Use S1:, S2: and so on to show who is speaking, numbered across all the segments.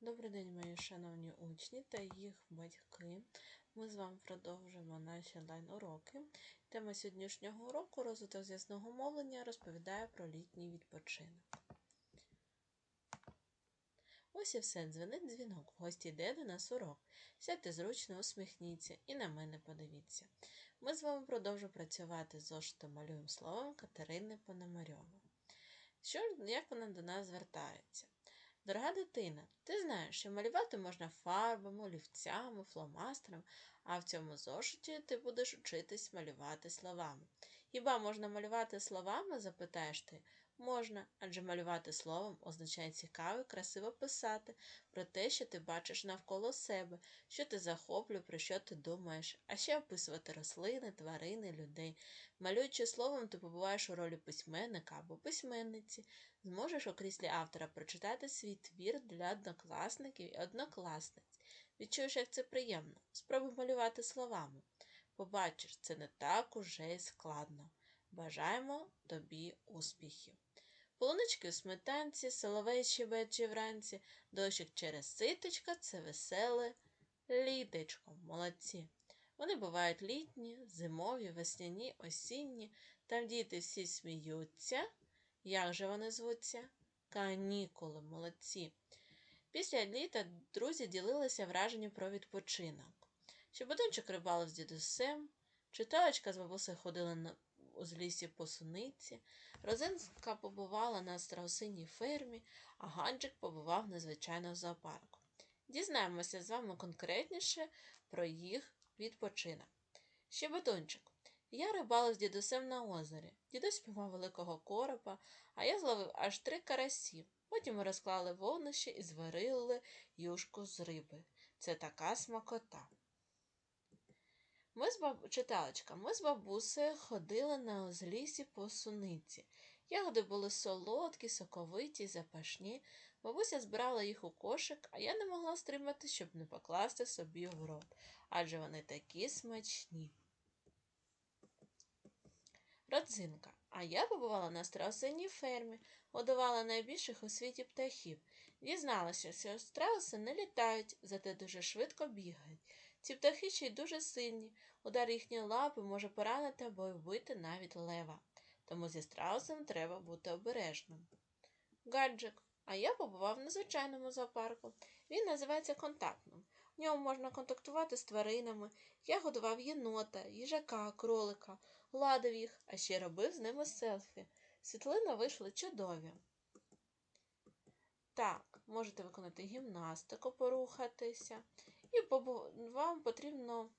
S1: Добрий день, мої шановні учні та їх батьки. Ми з вами продовжуємо наші онлайн-уроки. Тема сьогоднішнього уроку розвиток зв'язного мовлення розповідає про літній відпочинок. Ось і все, дзвенить дзвінок. В гості йде до нас урок. Сядьте зручно, усміхніться і на мене подивіться. Ми з вами продовжуємо працювати з зошитом малюємо словом Катерини Пономарьової. Що, як вона до нас звертається? Дорога дитина, ти знаєш, що малювати можна фарбами, олівцями, фломастером, а в цьому зошиті ти будеш учитись малювати словами. Хіба можна малювати словами? запитаєш ти. Можна, адже малювати словом означає цікаво і красиво писати про те, що ти бачиш навколо себе, що ти захоплює, про що ти думаєш, а ще описувати рослини, тварини, людей. Малюючи словом, ти побуваєш у ролі письменника або письменниці, зможеш у кріслі автора прочитати свій твір для однокласників і однокласниць. Відчуєш, як це приємно. Спробуй малювати словами. Побачиш, це не так уже й складно. Бажаємо тобі успіхів! Полунички у сметанці, соловей щебече вранці, дощик через ситочка це веселе літечко, молодці. Вони бувають літні, зимові, весняні, осінні. Там діти всі сміються. Як же вони звуться? Канікули, молодці. Після літа друзі ділилися враженням про відпочинок. Щебетунчик рибалив з дідусем, читалочка з бабусею ходила на узлісі по суниці, Розинка побувала на страусиній фермі, а Ганчик побував незвичайно в зоопарку. Дізнаємося з вами конкретніше про їх відпочинок. Щебетунчик. Я рибалив з дідусем на озері. Дідусь піймав великого коропа, а я зловив аж три карасі. Потім ми розклали вогнище і зварили юшку з риби. Це така смакота. Ми з баб... Читалочка, ми з бабусею ходили на узлісі по суниці. Ягоди були солодкі, соковиті, запашні. Бабуся збирала їх у кошик, а я не могла стримати, щоб не покласти собі в рот, адже вони такі смачні. Родзинка. А я побувала на страусиній фермі, годувала найбільших у світі птахів. Дізналася, що страуси не літають, зате дуже швидко бігають. Ці птахи ще й дуже сильні. Удар їхньої лапи може поранити або вбити навіть лева. Тому зі страусом треба бути обережним. Гаджик. А я побував на звичайному зоопарку. Він називається контактним. В ньому можна контактувати з тваринами. Я годував єнота, їжака, кролика, гладив їх, а ще робив з ними селфі. Світлини вийшли чудові. Так, можете виконати гімнастику, порухатися. І вам потрібно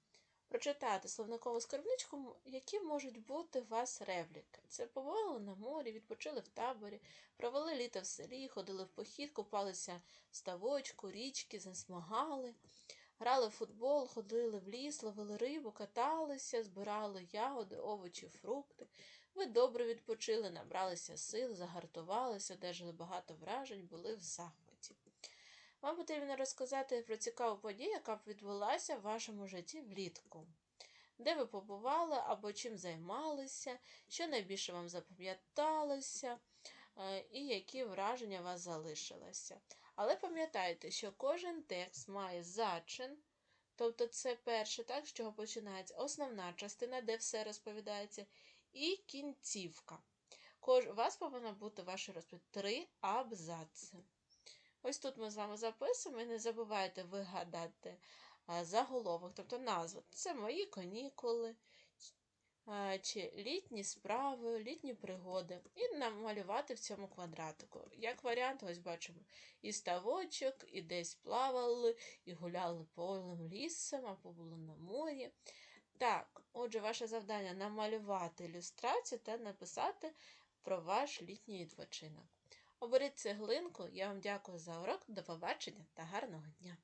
S1: прочитати словникову скарбничку, які можуть бути у вас репліки. Це побували на морі, відпочили в таборі, провели літо в селі, ходили в похід, купалися в ставочку, річки, засмагали, грали в футбол, ходили в ліс, ловили рибу, каталися, збирали ягоди, овочі, фрукти. Ви добре відпочили, набралися сил, загартувалися, одержали багато вражень, були в захваті. Вам потрібно розказати про цікаву подію, яка б відбулася в вашому житті влітку. Де ви побували або чим займалися, що найбільше вам запам'яталося, е, і які враження у вас залишилися. Але пам'ятайте, що кожен текст має зачин, тобто це перше, так, з чого починається основна частина, де все розповідається, і кінцівка. У вас повинна бути ваші розповідь три абзаци. Ось тут ми з вами записуємо і не забувайте вигадати заголовок, тобто назву. Це мої канікули, чи літні справи, літні пригоди. І намалювати в цьому квадратику. Як варіант, ось бачимо і ставочок, і десь плавали, і гуляли полем лісом, або були на морі. Так, отже, ваше завдання намалювати ілюстрацію та написати про ваш літній відпочинок. Оберіть цеглинку, я вам дякую за урок, до побачення та гарного дня!